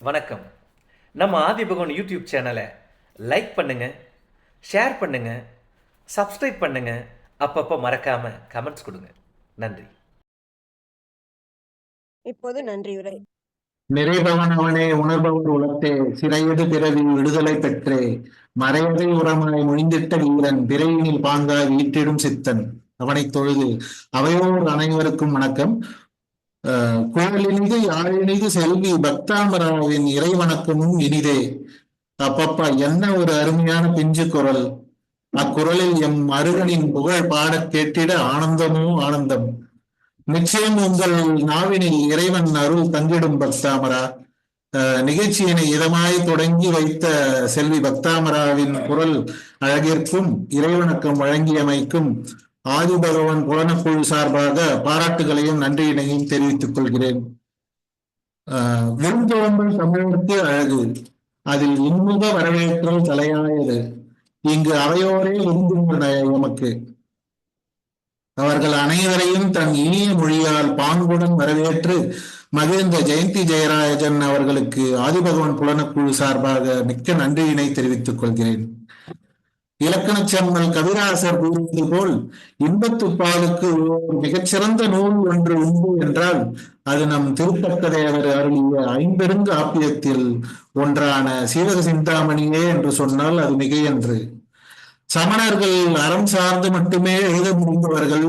வணக்கம். நம்ம ஆதிபகவன் யூடியூப் சேனலை லைக் பண்ணுங்க ஷேர் பண்ணுங்க சப்ஸ்கிரைப் பண்ணுங்க அப்பப்போ மறக்காம கமெண்ட்ஸ் கொடுங்க. நன்றி. இப்போது நன்றியுரை நிறைபவன் அவனே உணர்பவர் உலத்தே சிறையது பிறவி விடுதலை பெற்றே மறையதை உரமாய் மொழிந்திட்ட வீரன் பிறையினில் பாங்காய் வீட்டிடும் சித்தன். அவனைத் தொழுது அவையோர் அனைவருக்கும் வணக்கம். அஹ் யாழினிது செல்வி பக்தாமராவின் இறைவணக்கமும் இனிதே. அப்பப்பா என்ன ஒரு அருமையான பிஞ்சு குரல். அக்குரலில் எம் அருகனின் புகழ் பாடக் கேட்டிட ஆனந்தமோ ஆனந்தம். நிச்சயம் உங்கள் நாவினில் இறைவன் அருள் தங்கிடும் பக்தாமரா. நிகழ்ச்சியினை இதமாய் தொடங்கி வைத்த செல்வி பக்தாமராவின் குரல் அழகிற்கும் இறைவணக்கம் வழங்கியமைக்கும் ஆதி பகவான் புலனக்குழு சார்பாக பாராட்டுகளையும் நன்றியினையும் தெரிவித்துக் கொள்கிறேன். விருந்தோம்பல் தமிழருக்கு அழகு. அதில் இன்முக வரவேற்றல் தலையாயது. இங்கு அவையோரே இருந்து எமக்கு. அவர்கள் அனைவரையும் தன் இனிய மொழியால் பாங்குடன் வரவேற்று மகிழ்ந்த ஜெயந்தி ஜெயராஜன் அவர்களுக்கு ஆதிபகவான் புலனக்குழு சார்பாக மிக்க நன்றியினை தெரிவித்துக் கொள்கிறேன். இலக்கணச் செம்மல் கவிராசர் கூறியது போல் இன்பத்துப்பாலுக்கு ஒரு மிகச்சிறந்த நூல் ஒன்று உண்டு என்றால் அது நம் திருப்பக்கதையவர் அருளிய ஐம்பெருங்கு ஆப்பியத்தில் ஒன்றான சீவக சிந்தாமணியே என்று சொன்னால் அது மிகையன்று. சமணர்கள் அறம் சார்ந்து மட்டுமே எழுத முடிந்தவர்கள்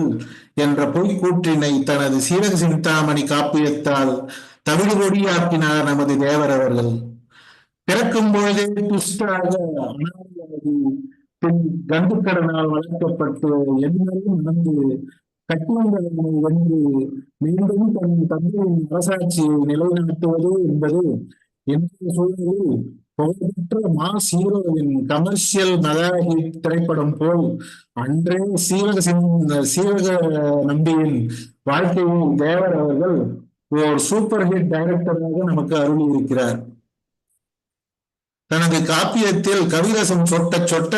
என்ற பொய்க்கூற்றினை தனது சீவக சிந்தாமணி காப்பியத்தால் தவிடு கொடியாக்கினார் நமது தேவர் அவர்கள். பிறக்கும் பொழுதே துஷ்டாக பின் கந்துக்கடனால் வளர்க்கப்பட்டு எந்நேரம் நடந்து கட்டுவங்களை வந்து மீண்டும் தன் தந்தையின் அரசாட்சியை நிலைநாட்டுவது என்பது இன்றைய சூழலில் புகழ்பெற்ற மாஸ் சீரோவின் கமர்ஷியல் மதாகி திரைப்படம் போல் அன்றே சீவக சிங் சீவக நம்பியின் வாழ்க்கையில் தேவர் அவர்கள் ஓர் சூப்பர் ஹிட் டைரக்டராக நமக்கு அருளி இருக்கிறார் தனது காப்பியத்தில் கவிரசம் சொட்ட சொட்ட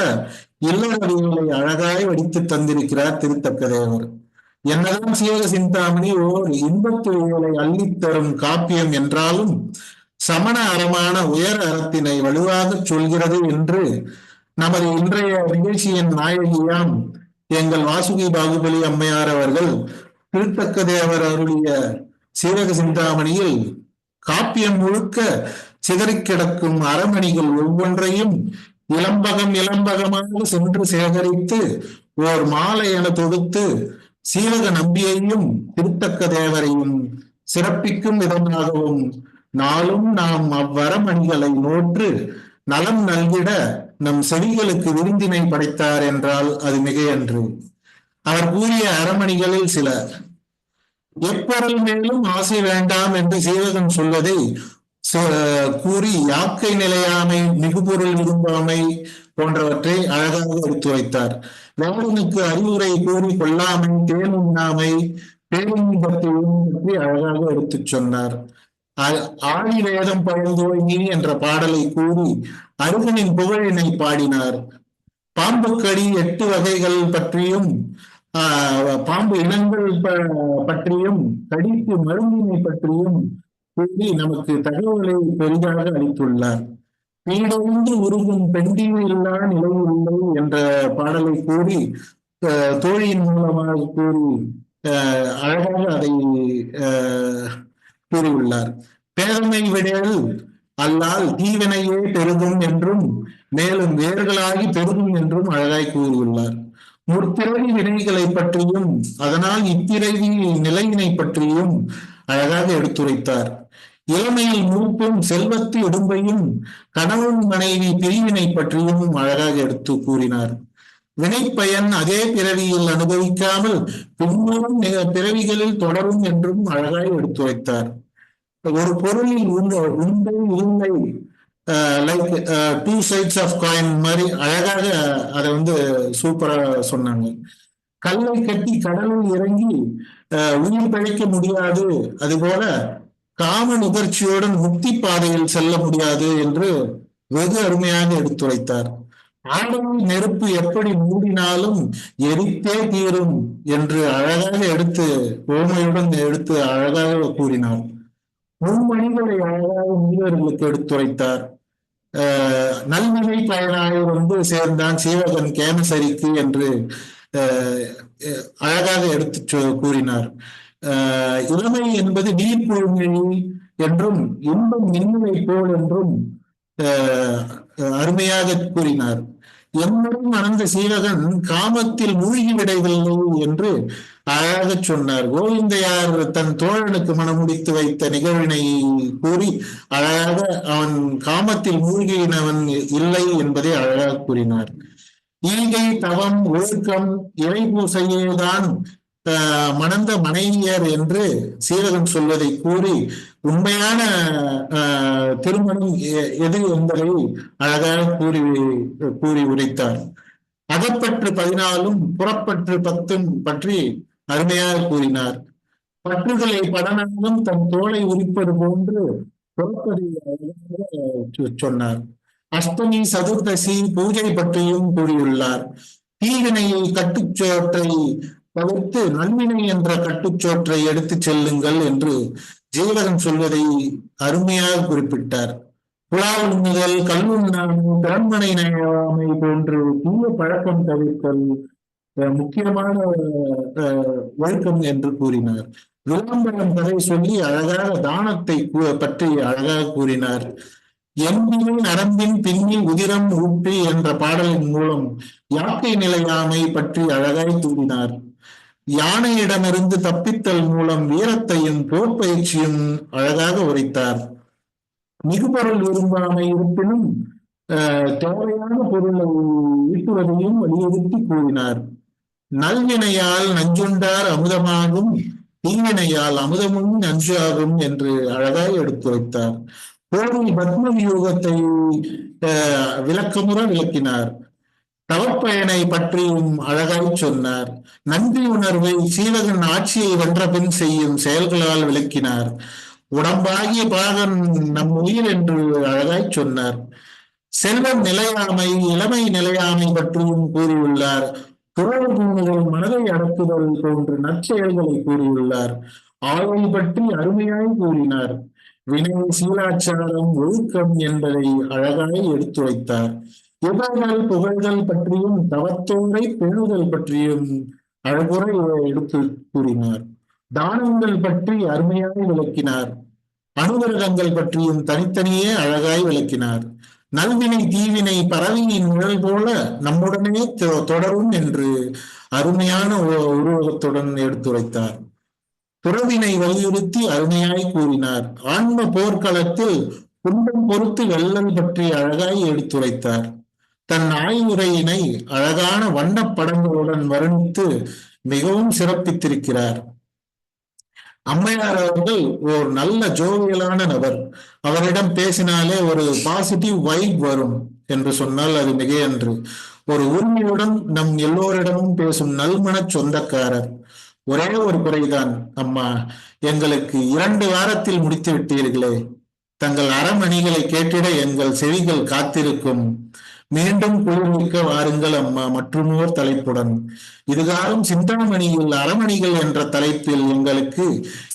இல்லறவியலை அழகாய் வடித்து தந்திருக்கிறார் திருத்தக்கதேவர். என்னதான் சீவக சிந்தாமணி ஓர் இன்பத்துவியலை அள்ளித்தரும் காப்பியம் என்றாலும் சமண அறமான உயர் அறத்தினை வலுவாக சொல்கிறது என்று நமது இன்றைய நிகழ்ச்சியின் நாயகியாம் எங்கள் வாசுகி பாகுபலி அம்மையார் அவர்கள் திருத்தக்கதேவர் அருளிய சீரக சிந்தாமணியில் காப்பியம் முழுக்க சிதறிக் கிடக்கும் அரமணிகள் ஒவ்வொன்றையும் இளம்பகம் இளம்பகமாக சென்று சேகரித்து ஓர் மாலை என தொடுத்து சீவக நம்பியையும் திருத்தக்க தேவரையும் சிறப்பிக்கும் விதமாகவும் நாளும் நாம் அவ்வரமணிகளை நோற்று நலம் நல்கிட நம் செவிகளுக்கு விருந்தினை படைத்தார் என்றால் அது மிகையன்று. அவர் கூறிய அரமணிகளில் சில எப்பொருள் மேலும் ஆசை வேண்டாம் என்று சீவகன் சொல்வதை கூறி யாக்கை நிலையாமை மிகுபொருள் விரும்பாமை போன்றவற்றை அழகாக எடுத்துரைத்தார் வேடனுக்கு அறிவுரை கூறி கொள்ளாமை தேன் உண்ணாமை பேரின்பத்தையும் பற்றி அழகாக எடுத்துச் சொன்னார். ஆ- ஆழி வேதம் பழந்தோய் என்ற பாடலை கூறி அருகனின் புகழினை பாடினார். பாம்புக்கடி எட்டு வகைகள் பற்றியும் பாம்பு இனங்கள் பற்றியும் கடிக்கு மருந்தினை பற்றியும் கூறி நமக்கு தகவலை பெரிதாக அளித்துள்ளார். பீடொன்று உருகும் பெண்டிவு இல்லா நிலையில் இல்லை என்ற பாடலை கூறி தோழியின் மூலமாக கூறி அழகாக அதை கூறியுள்ளார். பேதமை விடல் அல்லால் தீவினையே பெருகும் என்றும் மேலும் வேர்களாகி பெருகும் என்றும் அழகாய் கூறியுள்ளார். முற்பிறவி வினைகளை பற்றியும் அதனால் இப்பிறவி நிலையினை பற்றியும் அழகாக எடுத்துரைத்தார். இளமையில் மூப்பும் செல்வத்து இடும்பையும் கணவன் மனைவி பிரிவினை பற்றியும் அழகாக எடுத்து கூறினார். வினைப்பயன் அதே பிறவியில் அனுபவிக்காமல் பின்வரும் பிறவிகளில் தொடரும் என்றும் அழகாய் எடுத்துரைத்தார். ஒரு பொருளில் உண்ட இல்லை like two sides of coin மாதிரி அழகாக அதை வந்து சூப்பரா சொன்னாங்க. கல்லை கட்டி கடலில் இறங்கி அஹ், உயிர் பிழைக்க முடியாது. அதுபோல காம நுகர்ச்சியுடன் முக்தி பாதையில் செல்ல முடியாது என்று வெகு அருமையாக எடுத்துரைத்தார். ஆடவை நெருப்பு எப்படி மூடினாலும் எரித்தே தீரும் என்று அழகாக எடுத்து ஓமையுடன் எடுத்து அழகாக கூறினார். முன்மணிகளை அழகாக முனிவர்களுக்கு எடுத்துரைத்தார். நல்வினை பயனாக வந்து சேர்ந்தான் சீவகன் கேமசரிக்கு என்று அஹ் அழகாக எடுத்து கூறினார். ஆஹ் இளமை என்பது நீர் குழுமிழி என்றும் இன்பம் மின்னுவை போல் என்றும் அருமையாக கூறினார். என்னுடன் மணந்த சீவகன் காமத்தில் மூழ்கி விடவில்லை என்று அழகாக சொன்னார். கோவிந்தையார் தன் தோழனுக்கு மனமுடித்து வைத்த நிகழ்வினை கூறி அழகாக அவன் காமத்தில் மூழ்கினவன் இல்லை என்பதை அழகாக கூறினார். ஈகை தவம் ஒழுக்கம் இறை பூசையேதான் மணந்த மனைவியர் என்று சீரகம் சொல்வதை கூறி உண்மையான திருமணம் எ- எது என்பதை அழகாக கூறி கூறி உரைத்தார். அகப்பற்று பதினாலும் புறப்பற்று பத்தும் பற்றி அருமையாக கூறினார். பற்றுகளை படனாலும் தன் தோலை உரிப்பது போன்று புறப்பதை சொன்னார். அஷ்டமி சதுர்தசி பூஜை பற்றியும் கூறியுள்ளார். தீவினையை கட்டுச்சோற்றை தவிர்த்து நன்வினை என்ற கட்டுச்சோற்றை எடுத்துச் செல்லுங்கள் என்று ஜெயலகன் சொல்வதை அருமையாக குறிப்பிட்டார். புலாவுண்ணுதல் உண்ணுதல் திறன்மனை நயாமை போன்று தீய பழக்கம் தவிர்த்தல் முக்கியமான வழக்கம் என்று கூறினார். விளம்பரம் கதை சொல்லி அழகாக தானத்தை கூ- பற்றி அழகாக கூறினார். எம்பின் நரம்பின் பின்னி உதிரம் ஊற்றி என்ற பாடலின் மூலம் யாக்கை நிலையாமை பற்றி அழகாய் கூறினார் யானையிடமிருந்து தப்பித்தல் மூலம் வீரத்தையும் போர் பயிற்சியும் அழகாக உரைத்தார். மிகுபொருள் விரும்பாமை இருப்பினும் தேவையான பொருளை ஈட்டுவதையும் வலியுறுத்தி கூறினார். நல்வினையால் நஞ்சுண்டார் அமுதமாகும் தீவினையால் அமுதமும் நஞ்சாகும் என்று அழகாய் எடுத்துரைத்தார். போரில் பத்ம வியூகத்தை விளக்கமுற விளக்கினார். தவப்பயனை பற்றியும் அழகாய் சொன்னார். நன்றி உணர்வை சீவகன் ஆட்சியை வென்ற பின் செய்யும் செயல்களால் விளக்கினார். உடம்பாகிய பாகன் நம் உயிர் என்று அழகாய் சொன்னார். செல்வம் நிலையாமை இளமை நிலையாமை பற்றியும் கூறியுள்ளார். துறவு பூமிகள் மனதை அடக்குதல் போன்ற நற்செயல்களை கூறியுள்ளார். ஆயுள் பற்றி அருமையாய் கூறினார். வினை சீலாச்சாரம் ஒழுக்கம் என்பதை அழகாய் எடுத்து வைத்தார் இவர்கள் புகழ்தல் பற்றியும் தவத்தோரை பேணுதல் பற்றியும் அழகுரை எடுத்து கூறினார். தானங்கள் பற்றி அருமையாய் விளக்கினார். அனுகிரகங்கள் பற்றியும் தனித்தனியே அழகாய் விளக்கினார். நல்வினை தீவினை பறவையின் நிழல் போல நம்முடனே தொ- தொடரும் என்று அருமையான உ- உருவகத்துடன் எடுத்துரைத்தார். துறவினை வலியுறுத்தி அருமையாய் கூறினார். ஆன்ம போர்க்களத்தில் குண்டம் பொறுத்து வெள்ளல் பற்றி அழகாய் எடுத்துரைத்தார். தன் ஆய்வுரையினை அழகான வண்ணப் படங்களுடன் வர்ணித்து மிகவும் சிறப்பித்திருக்கிறார். அம்மையார் அவர்கள் ஒரு நல்ல ஜோவியலான நபர். அவரிடம் பேசினாலே ஒரு பாசிட்டிவ் வைப் வரும் என்று சொன்னால் அது மிகையன்று. ஒரு உரிமையுடன் நம் எல்லோரிடமும் பேசும் நல்மன சொந்தக்காரர். ஒரே ஒரு குறைதான் அம்மா. எங்களுக்கு இரண்டு வாரத்தில் முடித்து விட்டீர்களே. தங்கள் அறமணிகளை கேட்டிட எங்கள் செவிகள் காத்திருக்கும். மீண்டும் குளிர்மிக்க வாருங்கள் அம்மா மற்றுமோர் தலைப்புடன். இதுகாரும் சிந்தாமணியில் அரமணிகள் என்ற தலைப்பில் எங்களுக்கு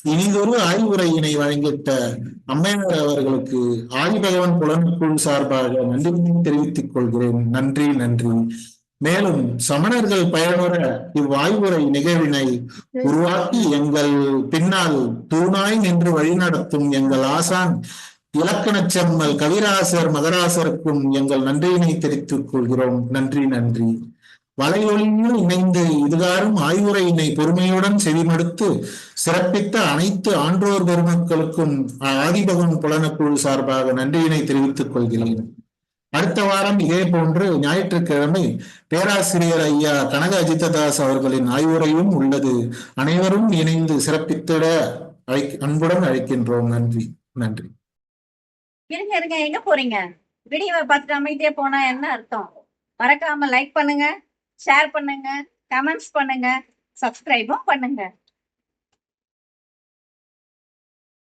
இனிதொரு ஆய்வுரையினை வழங்கிட்ட அம்மையார் அவர்களுக்கு ஆதிபகவன் புலனுக்குழு சார்பாக நன்றி தெரிவித்துக் கொள்கிறேன். நன்றி நன்றி. மேலும் சமணர்கள் பயனுற இவ்வாய்வுரை நிகழ்வினை உருவாக்கி எங்கள் பின்னால் தூணாய் நின்று வழிநடத்தும் எங்கள் ஆசான் இலக்கணச் செம்மல் கவிராசர் மதராசருக்கும் எங்கள் நன்றியினை தெரிவித்துக் கொள்கிறோம். நன்றி நன்றி. வலையொலியில் இணைந்து இதுகாரும் ஆய்வுரையினை பொறுமையுடன் செவிமடுத்து சிறப்பித்த அனைத்து ஆன்றோர் பெருமக்களுக்கும் ஆதிபகன் புலனக்குழு சார்பாக நன்றியினை தெரிவித்துக் கொள்கிறேன். அடுத்த வாரம் இதே போன்று ஞாயிற்றுக்கிழமை பேராசிரியர் ஐயா கனக அஜிததாஸ் அவர்களின் ஆய்வுரையும் உள்ளது. அனைவரும் இணைந்து சிறப்பித்திட அழைக் அன்புடன் அழைக்கின்றோம். நன்றி நன்றி. இருங்க இருங்க. எங்க போறீங்க? வீடியோவை பார்த்துட்டு அமைதியே போனா என்ன அர்த்தம்? மறக்காம லைக் பண்ணுங்க ஷேர் பண்ணுங்க கமெண்ட்ஸ் பண்ணுங்க சப்ஸ்கிரைபும் பண்ணுங்க.